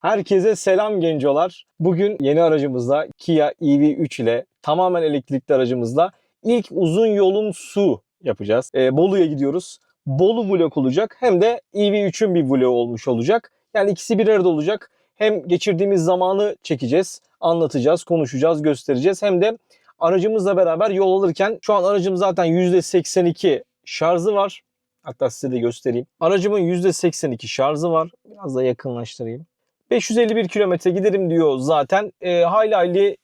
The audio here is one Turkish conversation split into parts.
Herkese selam gencolar. Bugün yeni aracımızla Kia EV3 ile tamamen elektrikli aracımızla ilk uzun yolun su yapacağız. Ee, Bolu'ya gidiyoruz. Bolu vlog olacak hem de EV3'ün bir vlog olmuş olacak. Yani ikisi bir arada olacak. Hem geçirdiğimiz zamanı çekeceğiz, anlatacağız, konuşacağız, göstereceğiz. Hem de aracımızla beraber yol alırken şu an aracım zaten %82 şarjı var. Hatta size de göstereyim. Aracımın %82 şarjı var. Biraz da yakınlaştırayım. 551 kilometre giderim diyor zaten. E, hayli hayli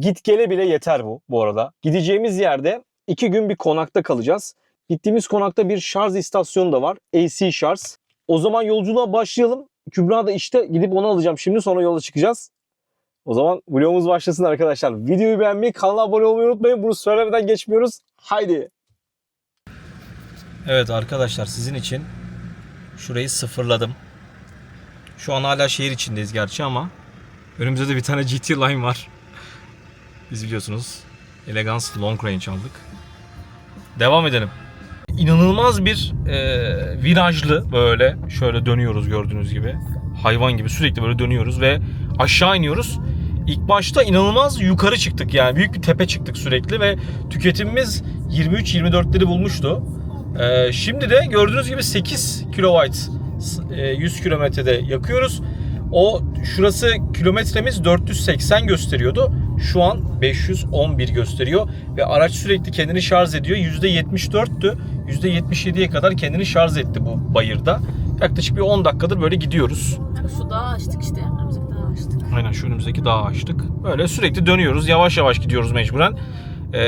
git gele bile yeter bu bu arada. Gideceğimiz yerde iki gün bir konakta kalacağız. Gittiğimiz konakta bir şarj istasyonu da var. AC şarj. O zaman yolculuğa başlayalım. Kübra da işte gidip onu alacağım. Şimdi sonra yola çıkacağız. O zaman vlogumuz başlasın arkadaşlar. Videoyu beğenmeyi, kanala abone olmayı unutmayın. Bunu söylemeden geçmiyoruz. Haydi. Evet arkadaşlar sizin için şurayı sıfırladım. Şu an hala şehir içindeyiz gerçi ama önümüzde de bir tane GT Line var. Biz biliyorsunuz Elegance Long Range aldık. Devam edelim. İnanılmaz bir e, virajlı böyle şöyle dönüyoruz gördüğünüz gibi. Hayvan gibi sürekli böyle dönüyoruz ve aşağı iniyoruz. İlk başta inanılmaz yukarı çıktık yani büyük bir tepe çıktık sürekli ve tüketimimiz 23-24'leri bulmuştu. Ee, şimdi de gördüğünüz gibi 8 kW e, 100 kilometrede yakıyoruz. O şurası kilometremiz 480 gösteriyordu. Şu an 511 gösteriyor ve araç sürekli kendini şarj ediyor. %74'tü. %77'ye kadar kendini şarj etti bu bayırda. Yaklaşık bir 10 dakikadır böyle gidiyoruz. Şu dağı açtık işte. Önümüzdeki dağı açtık. Aynen şu önümüzdeki dağı açtık. Böyle sürekli dönüyoruz. Yavaş yavaş gidiyoruz mecburen. Ee,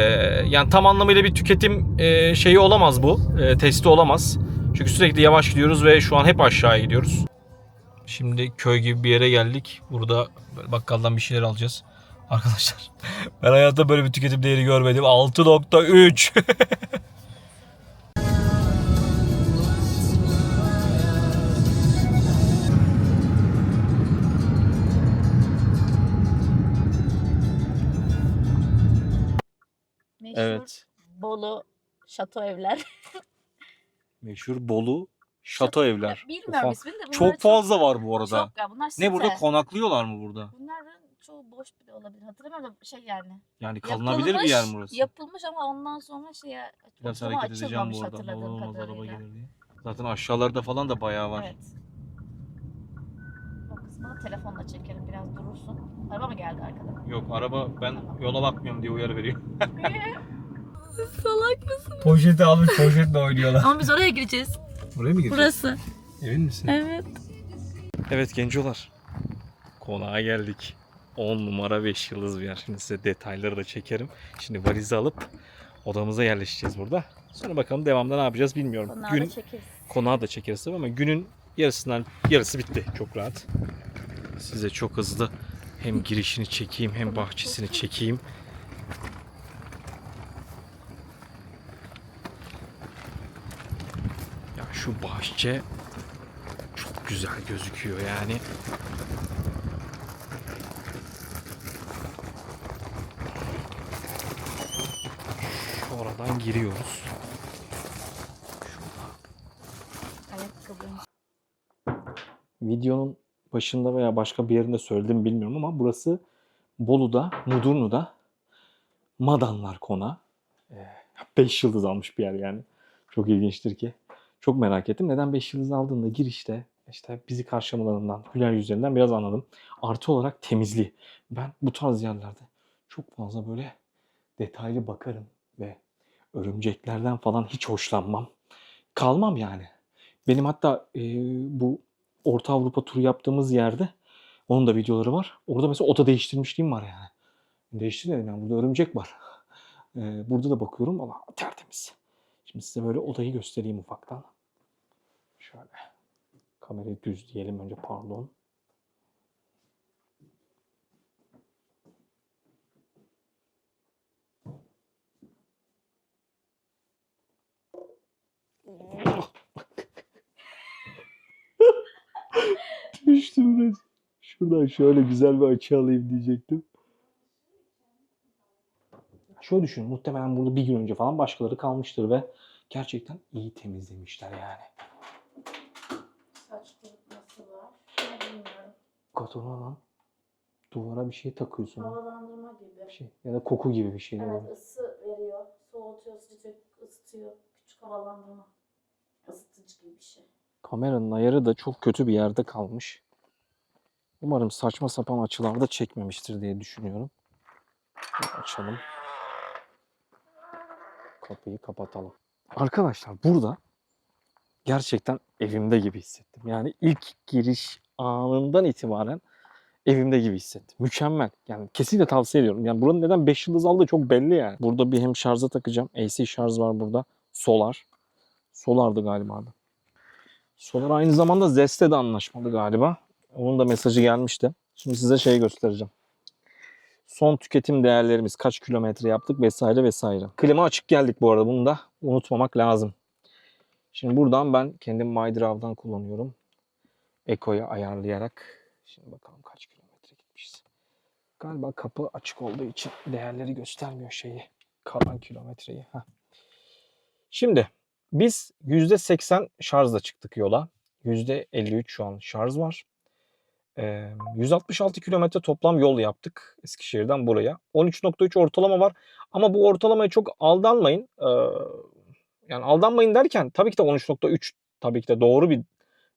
yani tam anlamıyla bir tüketim e, şeyi olamaz bu. E, testi olamaz. Çünkü sürekli yavaş gidiyoruz ve şu an hep aşağıya gidiyoruz. Şimdi köy gibi bir yere geldik. Burada böyle bakkaldan bir şeyler alacağız. Arkadaşlar ben hayatta böyle bir tüketim değeri görmedim. 6.3 Meşhur Evet. Bolu şato evler. Meşhur Bolu şato evler. Bilmiyorum Ufak. ismini de. bunlar Çok fazla var bu arada. Çok ya bunlar site. Ne burada konaklıyorlar mı burada? Bunların çoğu boş bile olabilir. Hatırlamıyorum da şey yani. Yani kalınabilir bir yer mi burası? Yapılmış ama ondan sonra şeye Biraz oturuma hareket edeceğim açılmamış bu arada. hatırladığım Olmaz araba kadarıyla. gelir diye. Zaten aşağılarda falan da bayağı var. Evet. O kısmını telefonla çekelim biraz durursun. Araba mı geldi arkada? Yok araba ben yola bakmıyorum diye uyarı veriyor. Salak mısın? Poşeti almış poşetle oynuyorlar. Ama biz oraya gireceğiz. Buraya mı gireceğiz? Burası. Emin misin? Evet. Evet gencolar. Konağa geldik. 10 numara 5 yıldız bir yer. Şimdi size detayları da çekerim. Şimdi valizi alıp odamıza yerleşeceğiz burada. Sonra bakalım devamında ne yapacağız bilmiyorum. Bunları Gün da çekeriz. konağı da çekeriz tabii ama günün yarısından yarısı bitti. Çok rahat. Size çok hızlı hem girişini çekeyim hem bahçesini çekeyim. Şu bahçe çok güzel gözüküyor yani. Şu oradan giriyoruz. Videonun başında veya başka bir yerinde söyledim bilmiyorum ama burası Bolu'da, Mudurnu'da Madanlar Konağı. 5 yıldız almış bir yer yani. Çok ilginçtir ki. Çok merak ettim. Neden 5 yıldız aldığında girişte işte bizi karşılamalarından, güler yüzlerinden biraz anladım. Artı olarak temizliği. Ben bu tarz yerlerde çok fazla böyle detaylı bakarım ve örümceklerden falan hiç hoşlanmam. Kalmam yani. Benim hatta e, bu Orta Avrupa turu yaptığımız yerde onun da videoları var. Orada mesela oda değiştirmişliğim var yani. Değiştirmedim yani burada örümcek var. Ee, burada da bakıyorum ama tertemiz. Şimdi size böyle odayı göstereyim ufaktan. Şöyle. Kamerayı düz diyelim önce pardon. Düştüm biraz. Şuradan şöyle güzel bir açı alayım diyecektim. Şöyle düşün. Muhtemelen burada bir gün önce falan başkaları kalmıştır ve gerçekten iyi temizlemişler yani. Saç kurutması var. Bilmiyorum. Katona lan. Duvara bir şey takıyorsun. ha. Havalandırma gibi. Bir şey. Ya da koku gibi bir şey. Evet ısı veriyor. Soğutuyor, sıcak ısıtıyor. Küçük havalandırma. Isıtıcı gibi bir şey. Kameranın ayarı da çok kötü bir yerde kalmış. Umarım saçma sapan açılarda çekmemiştir diye düşünüyorum. Açalım. Kapıyı kapatalım. Arkadaşlar burada gerçekten evimde gibi hissettim. Yani ilk giriş anından itibaren evimde gibi hissettim. Mükemmel. Yani kesinlikle tavsiye ediyorum. Yani buranın neden 5 yıldız aldığı çok belli yani. Burada bir hem şarja takacağım. AC şarj var burada. Solar. Solardı galiba. Solar aynı zamanda Zest'e de anlaşmalı galiba. Onun da mesajı gelmişti. Şimdi size şey göstereceğim. Son tüketim değerlerimiz kaç kilometre yaptık vesaire vesaire. Klima açık geldik bu arada bunu da unutmamak lazım. Şimdi buradan ben kendim MyDrive'dan kullanıyorum. Eko'ya ayarlayarak. Şimdi bakalım kaç kilometre gitmişiz. Galiba kapı açık olduğu için değerleri göstermiyor şeyi. Kalan kilometreyi. Heh. Şimdi biz %80 şarjla çıktık yola. %53 şu an şarj var. Ee, 166 kilometre toplam yol yaptık Eskişehir'den buraya. 13.3 ortalama var. Ama bu ortalamaya çok aldanmayın. Yani aldanmayın derken tabii ki de 13.3 tabii ki de doğru bir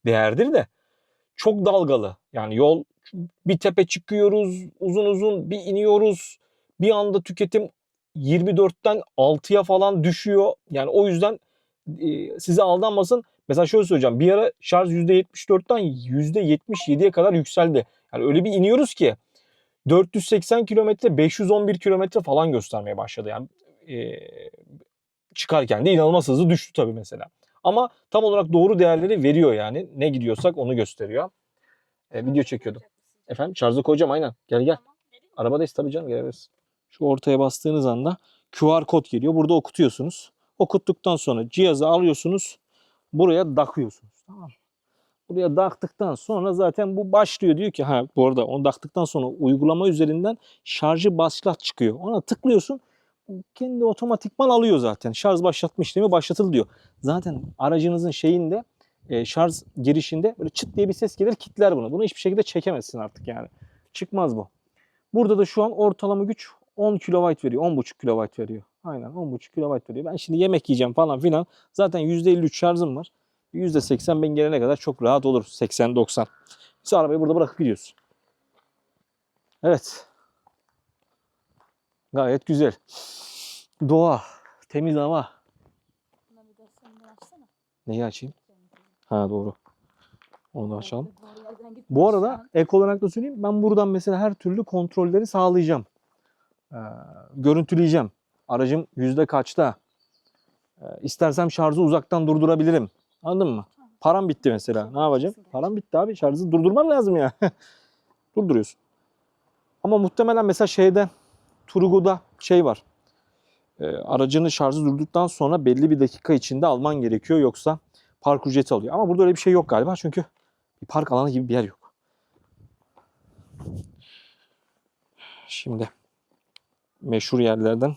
değerdir de çok dalgalı. Yani yol bir tepe çıkıyoruz, uzun uzun bir iniyoruz. Bir anda tüketim 24'ten 6'ya falan düşüyor. Yani o yüzden e, size aldanmasın. Mesela şöyle söyleyeceğim. Bir ara şarj %74'ten %77'ye kadar yükseldi. Yani öyle bir iniyoruz ki 480 kilometre 511 kilometre falan göstermeye başladı. Yani e, çıkarken de inanılmaz hızlı düştü tabii mesela. Ama tam olarak doğru değerleri veriyor yani. Ne gidiyorsak onu gösteriyor. E, video çekiyordum. Efendim şarjı koyacağım aynen. Gel gel. Arabadayız tabii canım gelebiliriz. Şu ortaya bastığınız anda QR kod geliyor. Burada okutuyorsunuz. Okuttuktan sonra cihazı alıyorsunuz. Buraya takıyorsunuz. Tamam? Buraya taktıktan sonra zaten bu başlıyor. Diyor ki ha bu arada onu taktıktan sonra uygulama üzerinden şarjı başlat çıkıyor. Ona tıklıyorsun. Kendi otomatikman alıyor zaten. Şarj başlatma işlemi başlatıl diyor. Zaten aracınızın şeyinde e, şarj girişinde böyle çıt diye bir ses gelir kitler bunu. Bunu hiçbir şekilde çekemezsin artık yani. Çıkmaz bu. Burada da şu an ortalama güç 10 kW veriyor. 10,5 kW veriyor. Aynen 10,5 kW veriyor. Ben şimdi yemek yiyeceğim falan filan. Zaten %53 şarjım var. %80 ben gelene kadar çok rahat olur. 80-90. Biz arabayı burada bırakıp gidiyoruz. Evet. Gayet güzel. Doğa, temiz hava. Neyi açayım? Ha doğru. Onu da açalım. Bu arada ek olarak da söyleyeyim. Ben buradan mesela her türlü kontrolleri sağlayacağım. Ee, görüntüleyeceğim. Aracım yüzde kaçta? Ee, istersem şarjı uzaktan durdurabilirim. Anladın mı? Param bitti mesela. Ne yapacağım? Param bitti abi. Şarjı durdurmam lazım ya. Durduruyorsun. Ama muhtemelen mesela şeyde Turgu'da şey var. Ee, aracını şarjı durduktan sonra belli bir dakika içinde alman gerekiyor. Yoksa park ücreti alıyor. Ama burada öyle bir şey yok galiba. Çünkü bir park alanı gibi bir yer yok. Şimdi meşhur yerlerden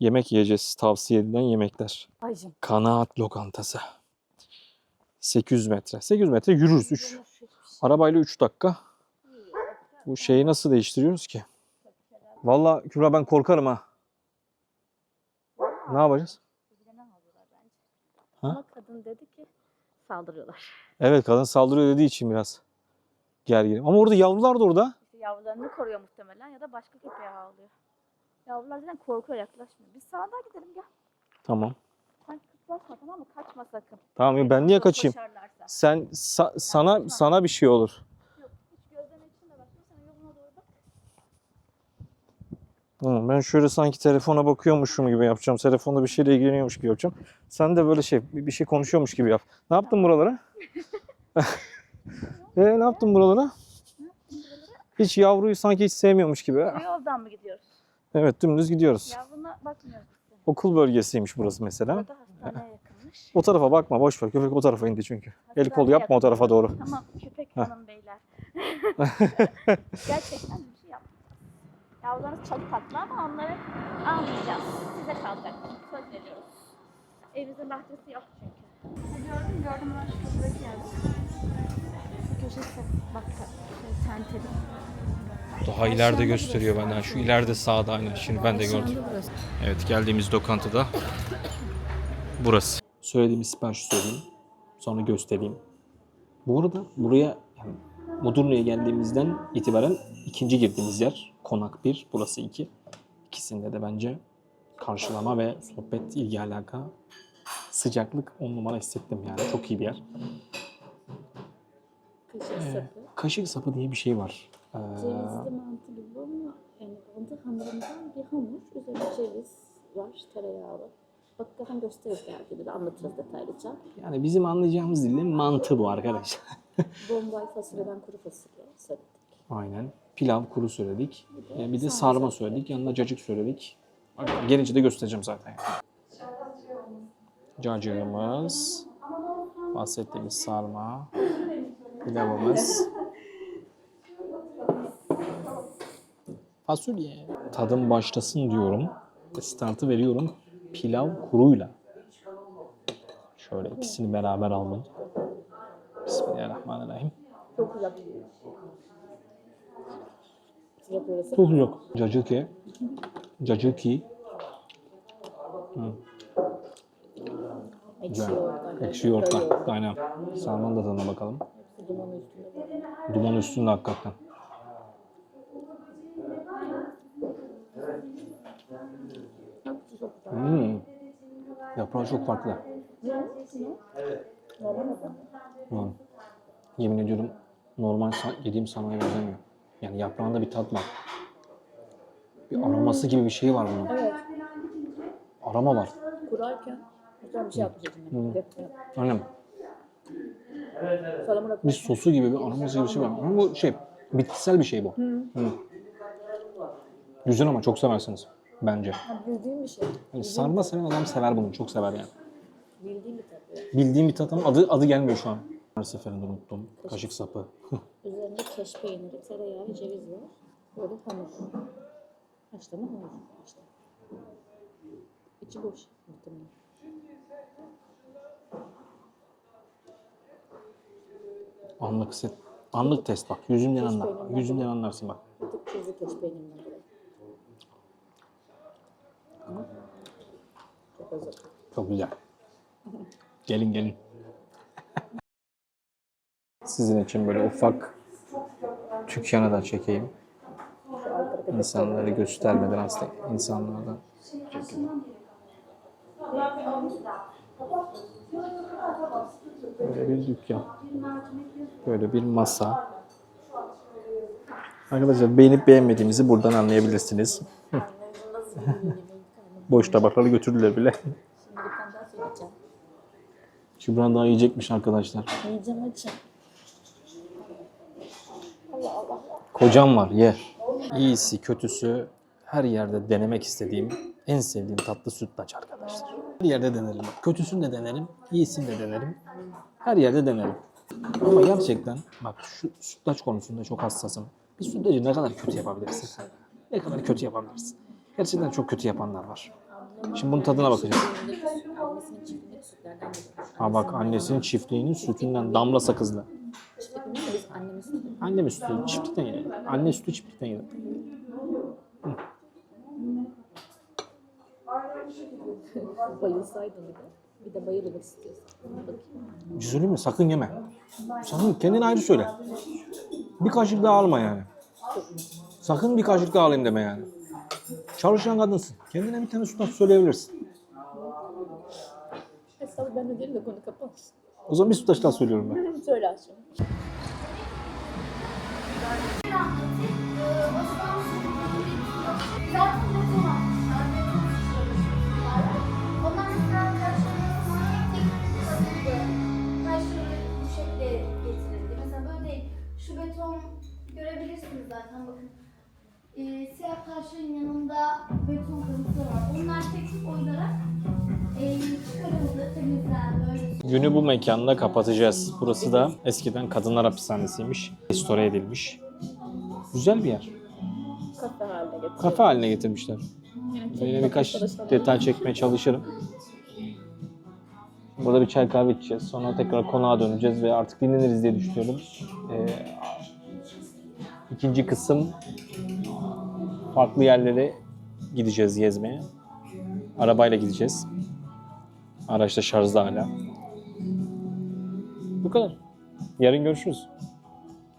yemek yiyeceğiz. Tavsiye edilen yemekler. Aycım. Kanaat lokantası. 800 metre. 800 metre yürürüz. 3. Yunus hiçbir şey Arabayla 3 dakika. Bu şeyi nasıl değiştiriyoruz ki? Vallahi Kübra ben korkarım ha. Ne yapacağız? Ha? Ama kadın dedi ki saldırıyorlar. Evet kadın saldırıyor dediği için biraz gerginim. Ama orada yavrular da orada. İşte yavrularını koruyor muhtemelen ya da başka köpeğe havlıyor. Yavrular zaten korkuyor yaklaşmıyor. Biz sağdan gidelim gel. Tamam. Sen kıplaşma tamam mı? Kaçma sakın. Tamam ya ben niye kaçayım? koşarlarsa. Sen sa- sana sana bir şey olur. Yok hiç gözleme içinde bak. Sen yoluna doğru bak. Tamam, ben şöyle sanki telefona bakıyormuşum gibi yapacağım. Telefonda bir şeyle ilgileniyormuş gibi yapacağım. Sen de böyle şey bir şey konuşuyormuş gibi yap. Ne yaptın buralara? e ne yaptın buralara? Hiç yavruyu sanki hiç sevmiyormuş gibi. Bu yoldan mı gidiyoruz? Evet dümdüz gidiyoruz. Yavruna bakmıyoruz. Okul bölgesiymiş burası mesela. Burada hastaneye yakınmış. O tarafa bakma boş ver. Köpek o tarafa indi çünkü. El kol yapma o tarafa doğru. Tamam köpek hanım beyler. Gerçekten bir şey. Yavrularınız çok tatlı ama onları almayacağız. Size kalacak. Söz veriyoruz. Evimizin bahçesi yok çünkü. Gördüm gördüm ben şu köpek geldi. köşesi. Bak tenteli. Daha ileride gösteriyor benden. Şu ileride sağda aynen. Şimdi ben de gördüm. Evet geldiğimiz lokantada burası. Söylediğimiz siparişi söyleyeyim. Sonra göstereyim. Bu arada buraya yani Mudurnu'ya geldiğimizden itibaren ikinci girdiğimiz yer. Konak 1, burası 2. İkisinde de bence karşılama ve sohbet, ilgi alaka, sıcaklık on numara hissettim yani. Çok iyi bir yer. Kaşık Ee, sapı. kaşık sapı diye bir şey var. Ee, Cevizli mantı gibi ama yani mantı hamurundan bir hamur. Üzerine ceviz var, tereyağlı. Bak zaten gösteririz geldiğinde de anlatırız detaylıca. yani bizim anlayacağımız dilin mantı bu arkadaşlar. Bombay fasulyeden kuru fasulye söyledik. Aynen. Pilav kuru söyledik. Ee, Bir de sarma söyledik. Yanına cacık söyledik. Gelince de göstereceğim zaten. Cacığımız. Bahsettiğimiz sarma. Pilavımız. Fasulye. Tadım başlasın diyorum. Startı veriyorum. Pilav kuruyla. Şöyle ikisini beraber aldım. Bismillahirrahmanirrahim. Çok güzel. Sıcak orası. Çok yok. Cacıki. Cacıki. Ekşi yoğurttan. Ekşi yoğurtla. Aynen. Sarmanın da tadına bakalım. Dumanı üstünde. Duman üstünde hakikaten. Hmm. Yaprağı çok farklı. Hmm. Yemin ediyorum normal yediğim sarmaya benzemiyor. Yani yaprağında bir tat var. Bir aroması gibi bir şey var bunun. Evet. Aroma var. Kurarken güzel bir şey yapacağız. Hı. Aynen. Bir sosu gibi bir aroması gibi bir şey var. Ama bu şey bitkisel bir şey bu. Hı. Hı. Güzel ama çok seversiniz bence. Ha, bildiğim bir şey. Yani sarma seven adam sever bunu. Çok sever yani. Bildiğim bir tat. Bildiğim bir tat ama adı, adı gelmiyor şu an. Her seferinde unuttum. Kaşık sapı. Üzerinde keş peyniri, tereyağı ve ceviz var. Böyle hamur. Haşlama hamur. İşte. İçi boş muhtemelen. Anlık set. Anlık test bak. Yüzümden anla. Yüzümden anlarsın bak. Bir tık tuzlu keş peynirinden dolayı. Ama çok özel. Çok güzel. Gelin gelin. Sizin için böyle ufak dükkanı da çekeyim. İnsanları göstermeden aslında insanlardan çekeyim. Böyle bir dükkan. Böyle bir masa. Arkadaşlar beğenip beğenmediğimizi buradan anlayabilirsiniz. Boş tabakları götürdüler bile. Şimdi tane daha yiyecekmiş arkadaşlar. Yiyeceğim açım. Kocam var ye. İyisi kötüsü her yerde denemek istediğim en sevdiğim tatlı sütlaç arkadaşlar. Her yerde denerim. Kötüsünü de denerim, iyisini de denerim. Her yerde denerim. Ama gerçekten bak şu sütlaç konusunda çok hassasım. Bir sütlacı ne kadar kötü yapabilirsin? Ne kadar kötü yapabilirsin? Gerçekten çok kötü yapanlar var. Şimdi bunun tadına bakacağız. Ha bak annesinin çiftliğinin sütünden damla sakızlı. Annemin sütü. Anne sütü çiftlikten geliyor. Anne sütü çiftlikten geliyor. Bayılsaydın bir de. Bir de bayılmak istiyorsan. Bakayım. Söyleyeyim mi? Sakın yeme. Sakın kendin ayrı söyle. Bir kaşık daha alma yani. Sakın bir kaşık daha alayım deme yani. Çalışan kadınsın. Kendine bir tane sütlaç söyleyebilirsin. Hesabı ben de değilim de konu kapanmış. O zaman bir daha söylüyorum ben. Söyle aşkım. Zaten atmışlar, beton sıçramışlar. Ondan sonra taşları sonra tek satıldı. Taşları bu şekilde getirildi. Mesela böyle değil. Şu beton görebilirsiniz zaten bakın. Siyah taşların yanında beton kırıntıları var. Onlar tek oyularak e, çıkarıldı, temizlendi. Öyle. Günü bu mekanda kapatacağız. Burası da eskiden kadınlar hapishanesiymiş. Restore edilmiş. Güzel bir yer. Kafe haline getir. Kafe haline getirmişler. Yine birkaç detay çekmeye çalışırım. Burada bir çay kahve içeceğiz. Sonra tekrar konağa döneceğiz ve artık dinleniriz diye düşünüyorum. Ee, ikinci kısım farklı yerlere gideceğiz gezmeye. Arabayla gideceğiz. Araçta şarjda hala. Bu kadar. Yarın görüşürüz.